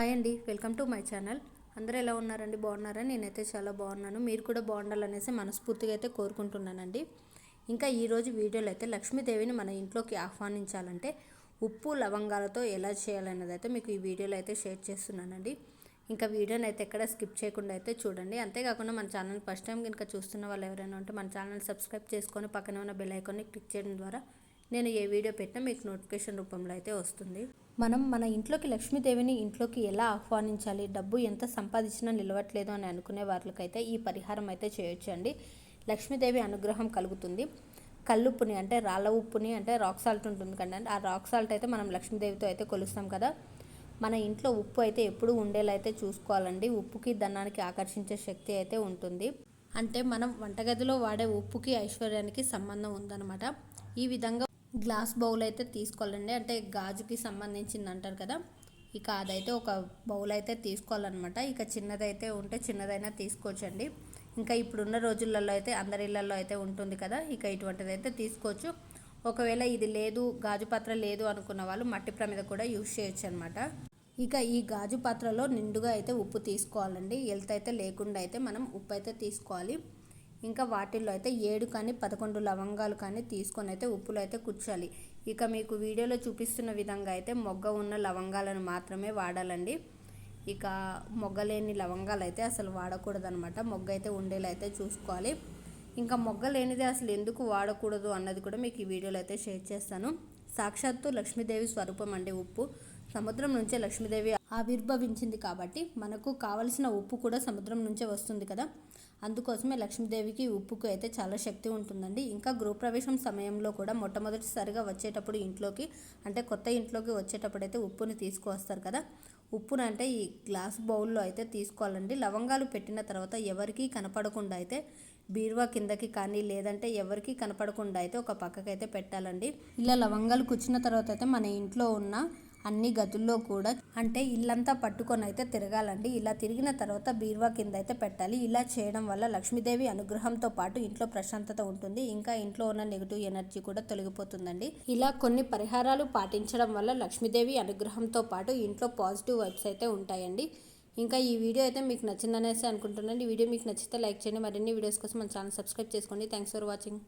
Hi అండి welcome to my channel. అందరూ ఎలా ఉన్నారండి? బాగున్నారా? నేనైతే చాలా బాగున్నాను. మీరు కూడా బాగుండాలనేసి మనస్ఫూర్తిగా అయితే కోరుకుంటున్నానండి. ఇంకా ఈరోజు వీడియోలో అయితే లక్ష్మీదేవిని మన ఇంట్లోకి ఆహ్వానించాలంటే ఉప్పు లవంగాలతో ఎలా చేయాలనేది అయితే మీకు ఈ వీడియోలో అయితే షేర్ చేస్తున్నానండి. ఇంకా వీడియోని అయితే ఎక్కడ స్కిప్ చేయకుండా అయితే చూడండి. అంతేకాకుండా మన ఛానల్ ఫస్ట్ టైం కనుక చూస్తున్న వాళ్ళు ఎవరైనా ఉంటే మన ఛానల్ సబ్స్క్రైబ్ చేసుకొని పక్కనే ఉన్న బెల్ ఐకాన్ని క్లిక్ చేయడం ద్వారా నేను ఏ వీడియో పెట్టినా మీకు నోటిఫికేషన్ రూపంలో అయితే వస్తుంది. మనం మన ఇంట్లోకి లక్ష్మీదేవిని ఇంట్లోకి ఎలా ఆహ్వానించాలి? డబ్బు ఎంత సంపాదించినా నిలవట్లేదు అని అనుకునే వాళ్ళకైతే ఈ పరిహారం అయితే చేయొచ్చండి. లక్ష్మీదేవి అనుగ్రహం కలుగుతుంది. కల్లుప్పుని అంటే రాళ్ళ ఉప్పుని అంటే రాక్ సాల్ట్ ఉంటుంది కదండి. ఆ రాక్ సాల్ట్ అయితే మనం లక్ష్మీదేవితో అయితే కొలుస్తాం కదా. మన ఇంట్లో ఉప్పు అయితే ఎప్పుడు ఉండేలా అయితే చూసుకోవాలండి. ఉప్పుకి ధనానికి ఆకర్షించే శక్తి అయితే ఉంటుంది. అంటే మనం వంటగదిలో వాడే ఉప్పుకి ఐశ్వర్యానికి సంబంధం ఉందన్నమాట. ఈ విధంగా గ్లాస్ బౌల్ అయితే తీసుకోవాలండి. అంటే గాజుకి సంబంధించింది అంటారు కదా. ఇక అదైతే ఒక బౌల్ అయితే తీసుకోవాలన్నమాట. ఇక చిన్నదైతే ఉంటే చిన్నదైనా తీసుకోవచ్చండి. ఇంకా ఇప్పుడున్న రోజులలో అయితే అందరి ఇళ్ళలో అయితే ఉంటుంది కదా. ఇక ఇటువంటిది అయితే తీసుకోవచ్చు. ఒకవేళ ఇది లేదు గాజు పాత్ర లేదు అనుకున్న వాళ్ళు మట్టి ప్రమిద కూడా యూజ్ చేయొచ్చు అనమాట ఇక ఈ గాజు పాత్రలో నిండుగా అయితే ఉప్పు తీసుకోవాలండి. ఎల్త్ అయితే లేకుండా అయితే మనం ఉప్పు అయితే తీసుకోవాలి. ఇంకా వాటిల్లో అయితే ఏడు కానీ పదకొండు లవంగాలు కానీ తీసుకొని అయితే ఉప్పులో అయితే కుచ్చాలి ఇక మీకు వీడియోలో చూపిస్తున్న విధంగా అయితే మొగ్గ ఉన్న లవంగాలను మాత్రమే వాడాలండి. ఇక మొగ్గలేని లవంగాలు అయితే అసలు వాడకూడదనమాట మొగ్గ అయితే ఉండేలా అయితే చూసుకోవాలి. ఇంకా మొగ్గ లేనిది అసలు ఎందుకు వాడకూడదు అన్నది కూడా మీకు ఈ వీడియోలో అయితే షేర్ చేస్తాను. సాక్షాత్తు లక్ష్మీదేవి స్వరూపం అండి ఉప్పు. సముద్రం నుంచే లక్ష్మీదేవి ఆవిర్భవించింది కాబట్టి మనకు కావలసిన ఉప్పు కూడా సముద్రం నుంచే వస్తుంది కదా. అందుకోసమే లక్ష్మీదేవికి ఉప్పుకు అయితే చాలా శక్తి ఉంటుందండి. ఇంకా గృహప్రవేశం సమయంలో కూడా మొట్టమొదటిసారిగా వచ్చేటప్పుడు ఇంట్లోకి అంటే కొత్త ఇంట్లోకి వచ్చేటప్పుడు అయితే ఉప్పుని తీసుకువస్తారు కదా. ఉప్పును అంటే ఈ గ్లాస్ బౌల్లో అయితే తీసుకోవాలండి. లవంగాలు పెట్టిన తర్వాత ఎవరికీ కనపడకుండా అయితే బీరువా కిందకి కానీ లేదంటే ఎవరికి కనపడకుండా అయితే ఒక పక్కకైతే పెట్టాలండి. ఇలా లవంగాలు కూర్చున్న తర్వాత అయితే మన ఇంట్లో ఉన్న అన్ని గదుల్లో కూడా. అంటే ఇల్లంతా పట్టుకొని అయితే తిరగాలండి. ఇలా తిరిగిన తర్వాత బీరువా కింద అయితే పెట్టాలి. ఇలా చేయడం వల్ల లక్ష్మీదేవి అనుగ్రహంతో పాటు ఇంట్లో ప్రశాంతత ఉంటుంది. ఇంకా ఇంట్లో ఉన్న నెగిటివ్ ఎనర్జీ కూడా తొలగిపోతుందండి. ఇలా కొన్ని పరిహారాలు పాటించడం వల్ల లక్ష్మీదేవి అనుగ్రహంతో పాటు ఇంట్లో పాజిటివ్ వైబ్స్ అయితే ఉంటాయండి. ఇంకా ఈ వీడియో అయితే మీకు నచ్చిందనేసి అనుకుంటున్నాను. ఈ వీడియో మీకు నచ్చితే లైక్ చేయండి. మరిన్ని వీడియోస్ కోసం మన ఛానల్ సబ్స్క్రైబ్ చేసుకోండి. Thanks for watching.